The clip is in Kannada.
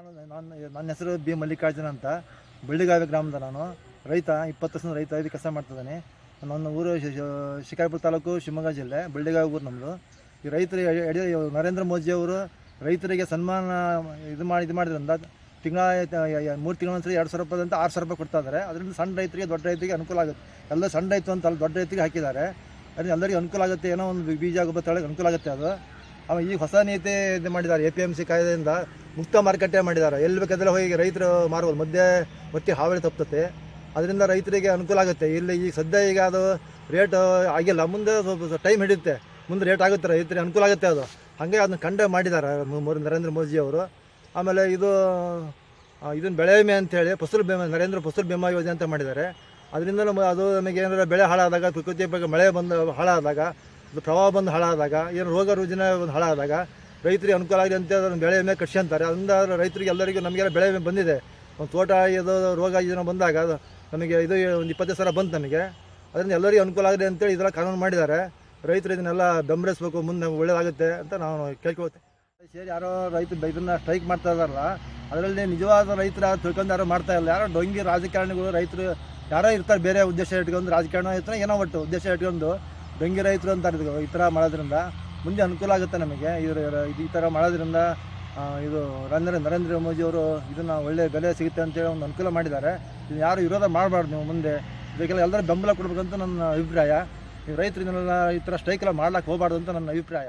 ನಾನು ನನ್ನ ನನ್ನ ಹೆಸರು ಬಿ ಮಲ್ಲಿಕಾರ್ಜುನ ಅಂತ. ಬೆಳ್ಳಿಗಾವಿ ಗ್ರಾಮದ ನಾನು. ರೈತ, ಇಪ್ಪತ್ತು ವರ್ಷದ ರೈತ ಇದು ಕೆಲಸ ಮಾಡ್ತಿದ್ದಾನೆ ನನ್ನ ಊರು ಶಿಕಾರಿಪುರ ತಾಲೂಕು ಶಿವಮೊಗ್ಗ ಜಿಲ್ಲೆ, ಬೆಳ್ಳಿಗಾವಿ ಊರು ನಮ್ಮದು ಈ ರೈತರು ನರೇಂದ್ರ ಮೋದಿಯವರು ರೈತರಿಗೆ ಸನ್ಮಾನ ಇದು ಮಾಡಿ ಇದು ಮಾಡಿದ್ರಿಂದ ತಿಂಗಳ ಮೂರು ತಿಂಗಳ ಒಂದ್ಸರಿ ಎರಡು ಸಾವಿರ ರೂಪಾಯಿ ಅಂತ ಆರು ಸಾವಿರ ರೂಪಾಯಿ ಕೊಡ್ತಾ ಇದ್ದಾರೆ. ಅದರಿಂದ ಸಣ್ಣ ರೈತರಿಗೆ, ದೊಡ್ಡ ರೈತರಿಗೆ ಅನುಕೂಲ ಆಗುತ್ತೆ. ಎಲ್ಲ ಸಣ್ಣ ರೈತ ಅಂತ ದೊಡ್ಡ ರೈತರಿಗೆ ಹಾಕಿದ್ದಾರೆ. ಅದರಿಂದ ಎಲ್ಲರಿಗೂ ಅನುಕೂಲ ಆಗುತ್ತೆ. ಏನೋ ಒಂದು ಬೀಜ, ಗೊಬ್ಬರ ತಗೊಳ್ಳೋಕೆ ಅನುಕೂಲ ಆಗುತ್ತೆ ಅದು. ಆಮೇಲೆ ಈಗ ಹೊಸ ನೀತಿ ಇದು ಮಾಡಿದ್ದಾರೆ. ಎ ಪಿ ಎಂ ಸಿ ಕಾಯ್ದೆಯಿಂದ ಮುಕ್ತ ಮಾರುಕಟ್ಟೆ ಮಾಡಿದ್ದಾರೆ. ಎಲ್ಲಿ ಬೇಕಾದ್ರೆ ಹೋಗಿ ರೈತರು ಮಾರ್ಬೋದು. ಮಧ್ಯೆ ಮತ್ತೆ ಹಾವಳಿ ತಪ್ಪುತ್ತೆ ಅದರಿಂದ ರೈತರಿಗೆ ಅನುಕೂಲ ಆಗುತ್ತೆ. ಇಲ್ಲಿ ಈಗ ಸದ್ಯ ಈಗ ಅದು ರೇಟ್ ಆಗಿಲ್ಲ. ಮುಂದೆ ಸ್ವಲ್ಪ ಟೈಮ್ ಹಿಡಿಯುತ್ತೆ. ಮುಂದೆ ರೇಟ್ ಆಗುತ್ತೆ. ರೈತರಿಗೆ ಅನುಕೂಲ ಆಗುತ್ತೆ ಅದು. ಹಾಗೆ ಅದನ್ನ ಕಂಡ ಮಾಡಿದ್ದಾರೆ ನರೇಂದ್ರ ಮೋದಿ ಅವರು. ಆಮೇಲೆ ಇದು ಇದನ್ನು ಬೆಳೆ ವಿಮೆ ಅಂತೇಳಿ ಫಸಲು ಬಿಮಾ, ನರೇಂದ್ರ ಫಸಲು ಬಿಮಾ ಯೋಜನೆ ಅಂತ ಮಾಡಿದ್ದಾರೆ. ಅದರಿಂದ ನಮ್ಮ ಅದು ನಮಗೆ ಏನಾರ ಬೆಳೆ ಹಾಳಾದಾಗ ಪ್ರಕೃತಿ ಬಗ್ಗೆ ಮಳೆ ಬಂದು, ಹಾಳಾದಾಗ ಪ್ರವಾಹ ಬಂದು ಹಾಳಾದಾಗ, ಏನು ರೋಗ ರುಜಿನ ಒಂದು ಹಾಳಾದಾಗ ರೈತರಿಗೆ ಅನುಕೂಲ ಆಗಿದೆ ಅಂತ ಅದನ್ನು ಬೆಳೆ ವಿಮೆ ಅಂತಾರೆ. ಅದರಿಂದ ರೈತರಿಗೆ ಎಲ್ಲರಿಗೂ ನಮಗೆಲ್ಲ ಬೆಳೆ ವಿಮೆ ಬಂದಿದೆ. ಒಂದು ತೋಟ ಇದು ರೋಗ ಇದನ್ನು ಬಂದಾಗ ಅದು ನಮಗೆ ಇದು ಒಂದು ಇಪ್ಪತ್ತೈದು ಸಾವಿರ ಬಂತು ನಮಗೆ. ಅದರಿಂದ ಎಲ್ಲರಿಗೂ ಅನುಕೂಲ ಆಗಿದೆ ಅಂತೇಳಿ ಇದೆಲ್ಲ ಕಾನೂನು ಮಾಡಿದ್ದಾರೆ. ರೈತರು ಇದನ್ನೆಲ್ಲ ಬೆಂಬಲಿಸಬೇಕು, ಮುಂದೆ ಒಳ್ಳೇದಾಗುತ್ತೆ ಅಂತ ನಾನು ಕೇಳ್ಕೊಳ್ತೇನೆ. ಸೇರಿ ಯಾರೋ ರೈತ ಇದನ್ನ ಸ್ಟ್ರೈಕ್ ಮಾಡ್ತಾ ಇದಾರಲ್ಲ ಅದರಲ್ಲಿ ನಿಜವಾದ ರೈತರ ತಿಳ್ಕೊಂಡು ಯಾರೋ ಮಾಡ್ತಾ ಇಲ್ಲ. ಯಾರೋ ಡೊಂಗಿ ರಾಜಕಾರಣಿಗಳು ರೈತರು ಯಾರೋ ಇರ್ತಾರೆ ಬೇರೆ ಉದ್ದೇಶ ಇಟ್ಕೊಂಡು ರಾಜಕಾರಣ ಇರ್ತಾರೆ, ಏನೋ ಒಟ್ಟು ಉದ್ದೇಶ ಇಟ್ಕೊಂಡು ಡೊಂಗಿ ರೈತರು ಅಂತ ಇದು ಈ ಥರ ಮಾಡೋದ್ರಿಂದ. ಮುಂದೆ ಅನುಕೂಲ ಆಗುತ್ತೆ ನಮಗೆ. ಇವ್ರ ಇದು ಈ ಥರ ಮಾಡೋದ್ರಿಂದ ಇದು ನರೇಂದ್ರ ನರೇಂದ್ರ ಮೋದಿಯವರು ಇದನ್ನು ಒಳ್ಳೆ ಬೆಲೆ ಸಿಗುತ್ತೆ ಅಂತೇಳಿ ಒಂದು ಅನುಕೂಲ ಮಾಡಿದ್ದಾರೆ. ಇದು ಯಾರು ವಿರೋಧ ಮಾಡಬಾರ್ದು ನೀವು ಮುಂದೆ. ಇದಕ್ಕೆಲ್ಲ ಎಲ್ಲರೂ ಬೆಂಬಲ ಕೊಡಬೇಕಂತ ನನ್ನ ಅಭಿಪ್ರಾಯ. ಈ ರೈತರು ಇದನ್ನೆಲ್ಲ ಈ ಥರ ಸ್ಟ್ರೈಕ್ ಎಲ್ಲ ಮಾಡ್ಲಿಕ್ಕೆ ಹೋಗಬಾರ್ದು ಅಂತ ನನ್ನ ಅಭಿಪ್ರಾಯ.